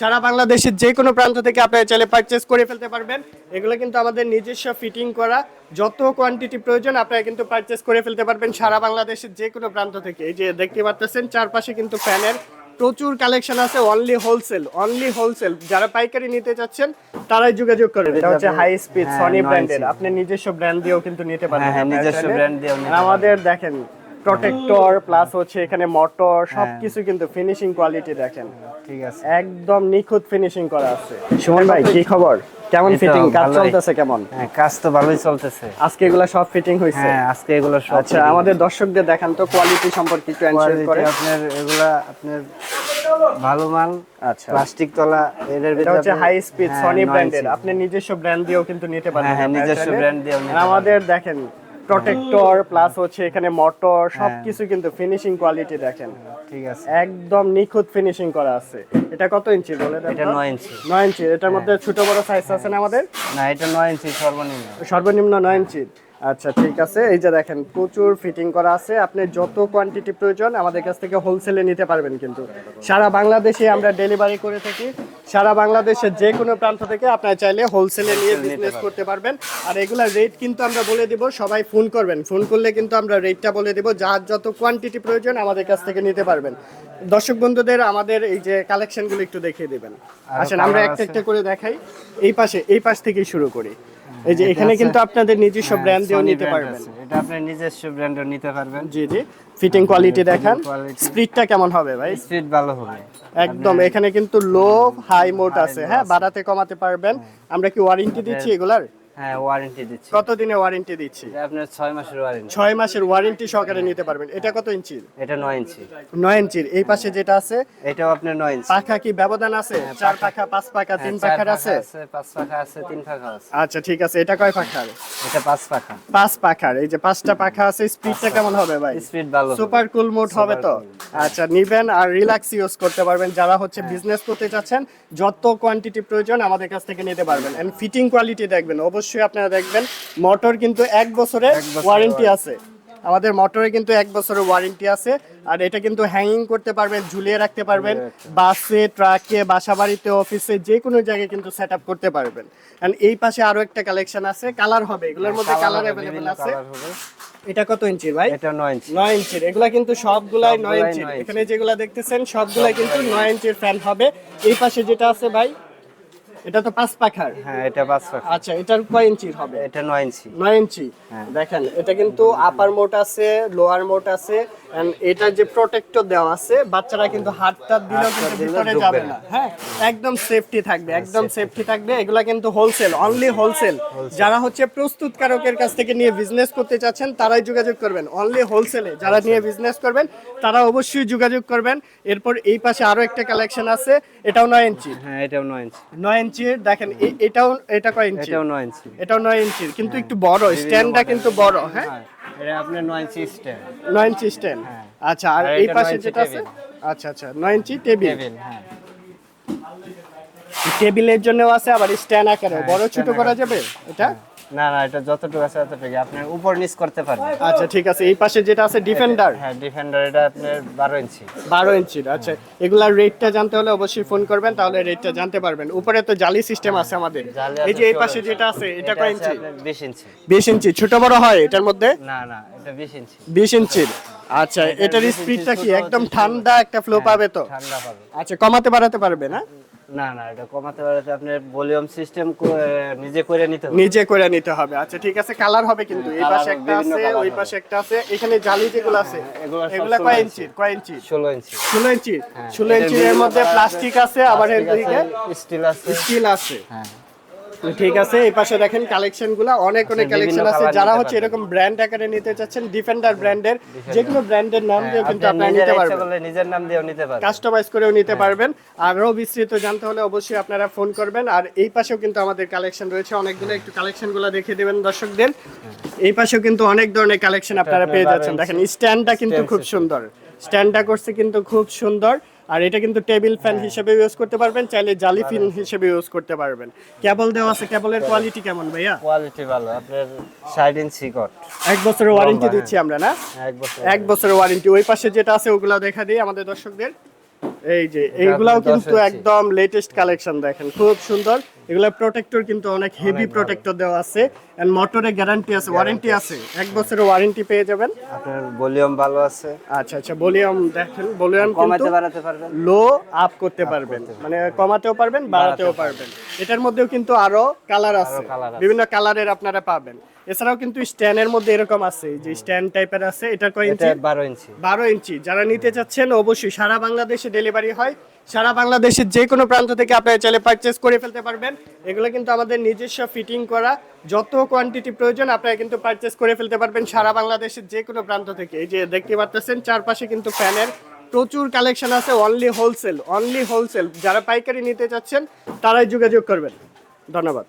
সারা বাংলাদেশের যে কোনো প্রান্ত থেকে আপনারা চাইলে পারচেস করে ফেলতে পারবেন। এগুলো কিন্তু আমাদের নিজস্ব ফিটিং করা যত কোয়ান্টিটি প্রয়োজন আপনারা কিন্তু পারচেস করে ফেলতে পারবেন সারা বাংলাদেশের যে কোনো প্রান্ত থেকে। এই যে দেখতে পাচ্ছেন চারপাশে কিন্তু ফ্যানের প্রচুর কালেকশন আছে অনলি হোলসেল অনলি হোলসেল যারা পাইকারি নিতে চাচ্ছেন তারাই যোগাযোগ করবে এটা হচ্ছে হাই স্পিড সনি ব্র্যান্ডের আপনি নিজস্ব ব্র্যান্ড দিয়েও কিন্তু নিতে পারবেন হ্যাঁ, হ্যাঁ, নিজস্ব brand দিয়েও আমাদের দেখেন প্রোটেক্টর প্লাস হচ্ছে এখানে মোটর হ্যাঁ। সবকিছু কিন্তু ফিনিশিং কোয়ালিটি দেখেন। ঠিক আছে। একদম নিখুঁত ফিনিশিং করা আছে। সুমন ভাই কি খবর? কেমন ফিটিং কাজ চলতেছে কেমন? হ্যাঁ কাজ তো ভালোই চলতেছে। আজকে এগুলা সব ফিটিং হ্যাঁ আজকে এগুলো সব আচ্ছা আমাদের দর্শকদের দেখান তো কোয়ালিটি সম্পর্কে একটু এনশিওর করে। আপনার এগুলা আপনার ভালো মাল আচ্ছা। প্লাস্টিক তলা এদের ভিতরে হচ্ছে হাই স্পিড সনি ব্র্যান্ডের আপনি নিজস্ব ব্র্যান্ড দিয়েও কিন্তু নিতে পারেন হ্যাঁ, হ্যাঁ, নিজস্ব brand দিয়েও আমাদের দেখেন প্রোটেক্টর প্লাস হচ্ছে এখানে মোটর হ্যাঁ। সবকিছু কিন্তু ফিনিশিং কোয়ালিটি দেখেন। ঠিক আছে। একদম নিখুঁত ফিনিশিং করা আছে। এটা কত ইঞ্চি? বলে এটা তো? নয় ইঞ্চি। 9 ইঞ্চি। এটার মধ্যে ছোট বড় সাইজ আছে না আমাদের? না এটা 9 ইঞ্চি সর্বনিম্ন। সর্বনিম্ন 9 ইঞ্চি। আচ্ছা ঠিক আছে। এই যে দেখেন প্রচুর ফিটিং করা আছে। আপনি যত কোয়ান্টিটি প্রয়োজন আমাদের কাছ থেকে হোলসেলে নিতে পারবেন কিন্তু। সারা বাংলাদেশে আমরা ডেলিভারি করে থাকি। সারা বাংলাদেশের যে কোনো প্রান্ত থেকে আপনার চাইলে হোলসেলে নিয়ে বিজনেস করতে পারবেন। আর এগুলা রেট কিন্তু আমরা বলে দিব সবাই ফোন করবেন। ফোন করলে কিন্তু আমরা রেটটা বলে দিব যার যত কোয়ান্টিটি প্রয়োজন আমাদের কাছ থেকে নিতে পারবেন। দর্শক বন্ধুদের আমাদের এই যে কালেকশনগুলো একটু দেখিয়ে দিবেন। আসেন আমরা একটা একটা করে দেখাই। এই পাশে এই পাশ থেকেই শুরু করি। এই যে এখানে কিন্তু আপনাদের নিজস্ব ব্র্যান্ড দিয়েও হ্যাঁ, নিতে পারবেন। এটা আপনি নিজস্ব ব্র্যান্ডও নিতে পারবেন। জি জি। ফিটিং কোয়ালিটি দেখান। স্পিডটা কেমন হবে ভাই? স্পিড ভালো হবে। একদম এখানে কিন্তু লো হাই মোড আছে। হ্যাঁ বাড়াতে কমাতে পারবেন। আমরা কি ওয়ারেন্টি দিচ্ছি এগুলার? হ্যাঁ ওয়ারেন্টি দিচ্ছি। কত দিনে ওয়ারেন্টি দিচ্ছি আপনার মাসের ওয়ারেন্টি মাসের ওয়ারেন্টি সহকারে নিতে পারবেন। এটা কত এটা ইঞ্চি। ইঞ্চির। এই পাশে যেটা আছে এটাও আপনার ইঞ্চি। পাখা কি ব্যবধান আছে? চার পাখা পাঁচ পাখা তিন হ্যাঁ, পাখার আছে? পাঁচ পাখা আছে তিন পাখা আছে। আচ্ছা ঠিক আছে। এটা কয় পাখার? এটা পাঁচ পাখা। পাঁচ পাখার। এই যে পাঁচটা পাখা আছে স্পিডটা কেমন হবে ভাই? স্পিড ভালো সুপার কুল মোড হবে তো? আচ্ছা নিবেন আর রিল্যাক্স ইউজ করতে পারবেন। যারা হচ্ছে হ্যাঁ। বিজনেস করতে চাচ্ছেন যত কোয়ান্টিটি প্রয়োজন আমাদের কাছ থেকে নিতে পারবেন। এন্ড ফিটিং কোয়ালিটি দেখবেন। অবশ্যই আপনারা দেখবেন। মোটর কিন্তু এক বছরের ওয়ারেন্টি আছে। আমাদের মোটরে কিন্তু এক বছরের ওয়ারেন্টি আছে। আর এটা কিন্তু হ্যাঙ্গিং করতে পারবেন ঝুলিয়ে রাখতে পারবেন। বাসে ট্রাকে বাসা বাড়িতে অফিসে যে কোনো জায়গায় কিন্তু সেট আপ করতে পারবেন। এন্ড এই পাশে আরও একটা কালেকশন আছে। কালার হবে এগুলোর মধ্যে কালার অ্যাভেলেবেল আছে। এটা কত ইঞ্চির ভাই? এটা নয় ইঞ্চি নয় ইঞ্চির এগুলা কিন্তু সবগুলাই নয় ইঞ্চির ইঞ্চি। এখানে যেগুলা দেখতেছেন সবগুলাই কিন্তু নয় ইঞ্চির ফ্যান হবে। এই পাশে যেটা আছে ভাই এটা তো পাঁচ পাখার? হ্যাঁ এটা পাঁচ পাখা আচ্ছা এটার কয় ইঞ্চির হবে? এটা নয় ইঞ্চি। নয় ইঞ্চি? হ্যাঁ। দেখেন এটা কিন্তু আপার মোট আছে লোয়ার মোট আছে এটার যে প্রোটেক্টর দেওয়া আছে বাচ্চারা কিন্তু হাত টাত দিলেও কিন্তু ভিতরে যাবে না। হ্যাঁ একদম সেফটি থাকবে একদম সেফটি থাকবে। এগুলা কিন্তু হোলসেল অনলি হোলসেল যারা হচ্ছে প্রস্তুতকারকের কাছ থেকে নিয়ে বিজনেস করতে চাচ্ছেন তারাই যোগাযোগ করবেন। অনলি হোলসেলে যারা নিয়ে বিজনেস করবেন তারা অবশ্যই যোগাযোগ করবেন। এরপর এই পাশে আরও একটা কালেকশন আছে এটাও নয় ইঞ্চি। হ্যাঁ এটাও নয় ইঞ্চি। নয় ইঞ্চির দেখেন এটাও এটা কয় ইঞ্চি? এটাও নয় ইঞ্চি। এটাও নয় ইঞ্চির কিন্তু একটু বড় স্ট্যান্ডটা কিন্তু বড় হ্যাঁ? হ্যাঁ। এটা আপনার 9 ইঞ্চি স্ট্যান্ড 9 ইঞ্চি স্ট্যান্ড হ্যাঁ। আচ্ছা আর এই পাশে যেটা আছে? আচ্ছা আচ্ছা নয় ইঞ্চি টেবিল টেবিল হ্যাঁ। টেবিলের জন্য আছে আবার স্ট্যান্ড আকারে হ্যাঁ, বড় ছোট করা যাবে এটা? না না এটা যতটুকু আছে ততটুকু উপর নিচ করতে পারবেন। আচ্ছা ঠিক আছে এই পাশে যেটা আছে ডিফেন্ডার হ্যাঁ ডিফেন্ডার এটা আপনার বারো ইঞ্চি। বারো ইঞ্চির আচ্ছা। এগুলার রেটটা জানতে হলে অবশ্যই ফোন করবেন তাহলে রেটটা জানতে পারবেন। উপরে তো জালি সিস্টেম আছে আমাদের। এই যে এই পাশে যেটা আছে এটা কয় ইঞ্চি? বিশ ইঞ্চি। বিশ ইঞ্চি। ছোট বড় হয় এটার মধ্যে? না না এটা বিশ ইঞ্চি। বিশ ইঞ্চির আচ্ছা এটার স্পিডটা কি? একদম ঠান্ডা একটা ফ্লো পাবে তো? ঠান্ডা পাবে। আচ্ছা কমাতে বাড়াতে পারবে না? না না এটা কমাতে পারলে আপনি ভলিউম সিস্টেম নিজে করে নিতে হবে। নিজে করে নিতে হবে। আচ্ছা ঠিক আছে কালার হবে কিন্তু। এই পাশে একটা আছে ওই পাশে একটা আছে এখানে জালি যেগুলো আছে এগুলো সব এগুলা 16 কয় ইঞ্চি। ইঞ্চি? কয় ইঞ্চি? ষোলো ইঞ্চি। ষোলো ইঞ্চি। হ্যাঁ, ষোলো এটার ইঞ্চির এর মধ্যে প্লাস্টিক আছে আবার এদিকে স্টিল আছে। স্টিল আছে। হ্যাঁ। ঠিক আছে এই পাশে দেখেন কালেকশনগুলা অনেক অনেক আচ্ছা, কালেকশন আছে। যারা হচ্ছে এরকম ব্র্যান্ড আকারে নিতে চাচ্ছেন ডিফেন্ডার ব্র্যান্ডের যে কোনো ব্র্যান্ডের নাম দিয়ে কিন্তু আপনারা নিতে পারবেন। নিজের নাম দিয়েও নিতে পারবেন। কাস্টমাইজ করেও নিতে পারবেন। আরও বিস্তৃত জানতে হলে অবশ্যই আপনারা ফোন করবেন। আর এই পাশেও কিন্তু আমাদের কালেকশন রয়েছে। অনেকগুলো একটু কালেকশন কালেকশনগুলো দেখিয়ে দেবেন দর্শকদের। এই পাশেও কিন্তু অনেক ধরনের কালেকশন আপনারা পেয়ে যাচ্ছেন। দেখেন স্ট্যান্ডটা কিন্তু খুব। সুন্দর। স্ট্যান্ডটা করছে কিন্তু খুব সুন্দর। আর এটা কিন্তু টেবিল ফ্যান হিসেবে ইউজ করতে পারবেন চাইলে জালি ফিন হিসেবে ইউজ করতে পারবেন। কেবল দেওয়া আছে কেবলের কোয়ালিটি কেমন ভাইয়া? কোয়ালিটি ভালো আপনার ষাট ইঞ্চি কট এক বছরের ওয়ারেন্টি হ্যাঁ। দিচ্ছি আমরা না? এক বছর এক বছরের ওয়ারেন্টি ওই পাশে যেটা আছে ওগুলো দেখা দিই আমাদের দর্শকদের। এই যে এইগুলাও কিন্তু একদম লেটেস্ট কালেকশন দেখেন খুব সুন্দর। এগুলা প্রোটেক্টর কিন্তু অনেক হেভি প্রোটেক্টর দেওয়া আছে এন্ড মোটরে গ্যারান্টি আছে ওয়ারেন্টি আছে। এক বছরের ওয়ারেন্টি পেয়ে যাবেন। আপনার ভলিউম ভালো আছে। আচ্ছা আচ্ছা ভলিউম দেখেন ভলিউম কমাতে বাড়াতে পারবেন। লো আপ করতে পারবেন। মানে কমাতেও পারবেন বাড়াতেও পারবেন। এটার মধ্যেও কিন্তু আরও কালার আছে। বিভিন্ন কালারের আপনারা পাবেন। এছাড়াও কিন্তু স্ট্যান্ডের মধ্যে এরকম আছে যে স্ট্যান্ড টাইপের আছে এটা কয় ইঞ্চি? বারো ইঞ্চি। বারো ইঞ্চি। যারা নিতে চাচ্ছেন অবশ্যই সারা বাংলাদেশে ডেলিভারি হয়। সারা বাংলাদেশের যে কোনো প্রান্ত থেকে আপনারা চাইলে পারচেস করে ফেলতে পারবেন। এগুলো কিন্তু আমাদের নিজস্ব ফিটিং করা যত কোয়ান্টিটি প্রয়োজন আপনারা কিন্তু পারচেস করে ফেলতে পারবেন সারা বাংলাদেশের যে কোনো প্রান্ত থেকে। এই যে দেখতে পাচ্ছেন চারপাশে কিন্তু ফ্যানের প্রচুর কালেকশন আছে অনলি হোলসেল অনলি হোলসেল যারা পাইকারি নিতে চাচ্ছেন, তারাই যোগাযোগ করবেন। ধন্যবাদ।